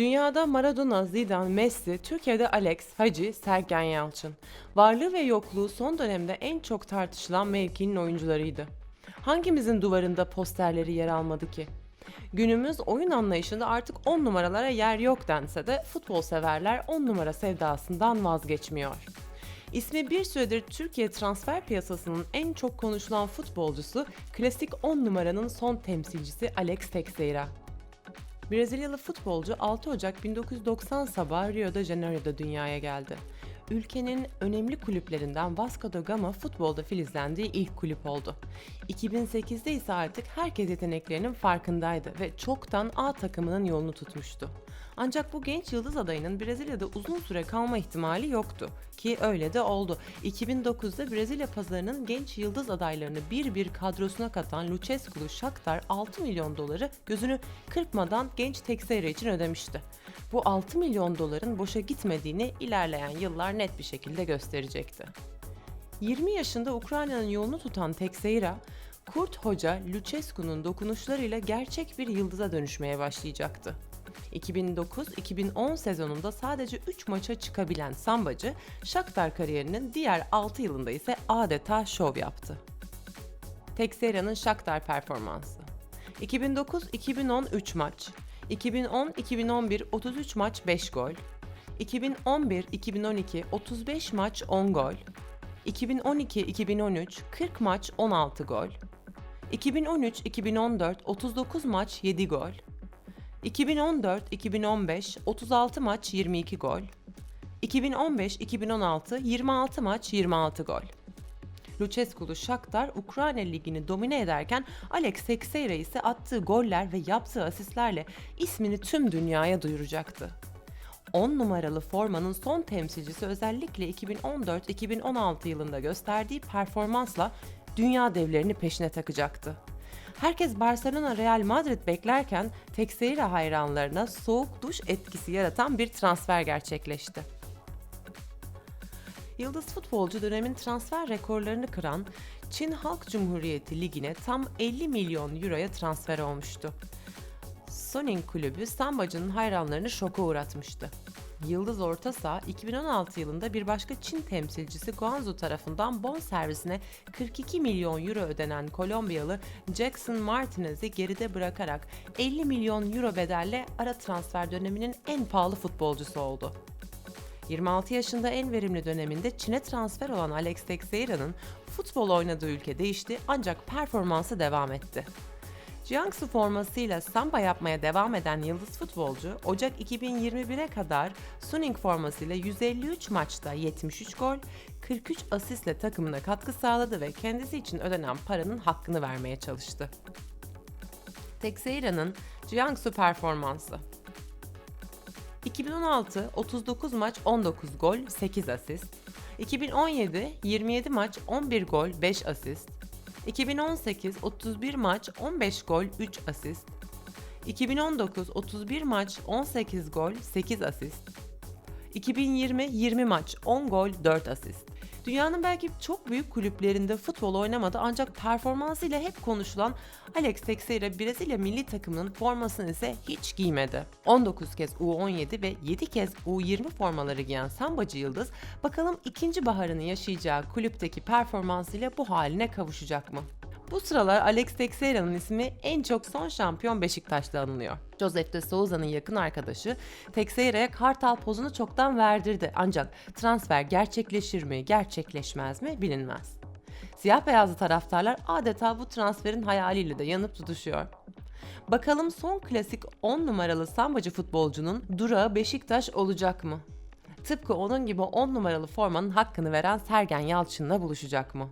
Dünyada Maradona, Zidane, Messi, Türkiye'de Alex, Hacı, Sergen Yalçın. Varlığı ve yokluğu son dönemde en çok tartışılan mevkinin oyuncularıydı. Hangimizin duvarında posterleri yer almadı ki? Günümüz oyun anlayışında artık 10 numaralara yer yok dense de futbol severler 10 numara sevdasından vazgeçmiyor. İsmi bir süredir Türkiye transfer piyasasının en çok konuşulan futbolcusu, klasik 10 numaranın son temsilcisi Alex Teixeira. Brezilyalı futbolcu 6 Ocak 1990 sabahı Rio de Janeiro'da dünyaya geldi. Ülkenin önemli kulüplerinden Vasco da Gama futbolda filizlendiği ilk kulüp oldu. 2008'de ise artık herkes yeteneklerinin farkındaydı ve çoktan A takımının yolunu tutmuştu. Ancak bu genç yıldız adayının Brezilya'da uzun süre kalma ihtimali yoktu ki öyle de oldu. 2009'da Brezilya pazarının genç yıldız adaylarını bir bir kadrosuna katan Lucescu'lu Shakhtar 6 milyon doları gözünü kırpmadan genç Teixeira için ödemişti. Bu 6 milyon doların boşa gitmediğini ilerleyen yıllar net bir şekilde gösterecekti. 20 yaşında Ukrayna'nın yolunu tutan Teixeira, Kurt Hoca Lucescu'nun dokunuşlarıyla gerçek bir yıldıza dönüşmeye başlayacaktı. 2009-2010 sezonunda sadece 3 maça çıkabilen Sambacı, Shakhtar kariyerinin diğer 6 yılında ise adeta şov yaptı. Teixeira'nın Shakhtar performansı 2009-2010 3 maç 2010-2011 33 maç 5 gol 2011-2012 35 maç 10 gol 2012-2013 40 maç 16 gol 2013-2014 39 maç 7 gol 2014-2015 36 maç 22 gol 2015-2016 26 maç 26 gol Lucescu'lu Shakhtar Ukrayna Ligi'ni domine ederken Alex Teixeira ise attığı goller ve yaptığı asistlerle ismini tüm dünyaya duyuracaktı. 10 numaralı formanın son temsilcisi özellikle 2014-2016 yılında gösterdiği performansla dünya devlerini peşine takacaktı. Herkes Barcelona Real Madrid beklerken Teixeira hayranlarına soğuk duş etkisi yaratan bir transfer gerçekleşti. Yıldız futbolcu dönemin transfer rekorlarını kıran Çin Halk Cumhuriyeti Ligi'ne tam 50 milyon euroya transfer olmuştu. Soning kulübü Sambacı'nın hayranlarını şoka uğratmıştı. Yıldız Orta Saha 2016 yılında bir başka Çin temsilcisi Guangzhou tarafından bon servisine 42 milyon euro ödenen Kolombiyalı Jackson Martinez'i geride bırakarak 50 milyon euro bedelle ara transfer döneminin en pahalı futbolcusu oldu. 26 yaşında en verimli döneminde Çin'e transfer olan Alex Teixeira'nın futbol oynadığı ülke değişti ancak performansı devam etti. Jiangsu formasıyla samba yapmaya devam eden yıldız futbolcu, Ocak 2021'e kadar Suning formasıyla 153 maçta 73 gol, 43 asistle takımına katkı sağladı ve kendisi için ödenen paranın hakkını vermeye çalıştı. Teixeira'nın Jiangsu performansı 2016 39 maç 19 gol 8 asist. 2017 27 maç 11 gol 5 asist. 2018 31 maç 15 gol 3 asist. 2019 31 maç 18 gol 8 asist. 2020 20 maç 10 gol 4 asist. Dünyanın belki çok büyük kulüplerinde futbol oynamadı ancak performansıyla hep konuşulan Alex Teixeira Brezilya milli takımının formasını ise hiç giymedi. 19 kez U17 ve 7 kez U20 formaları giyen Sambacı Yıldız bakalım ikinci baharını yaşayacağı kulüpteki performansıyla bu haline kavuşacak mı? Bu sıralar Alex Teixeira'nın ismi en çok son şampiyon Beşiktaş'ta anılıyor. Joseph de Souza'nın yakın arkadaşı Teixeira'ya kartal pozunu çoktan verdirdi ancak transfer gerçekleşir mi, gerçekleşmez mi bilinmez. Siyah beyazlı taraftarlar adeta bu transferin hayaliyle de yanıp tutuşuyor. Bakalım son klasik 10 numaralı sambacı futbolcunun durağı Beşiktaş olacak mı? Tıpkı onun gibi 10 numaralı formanın hakkını veren Sergen Yalçın'la buluşacak mı?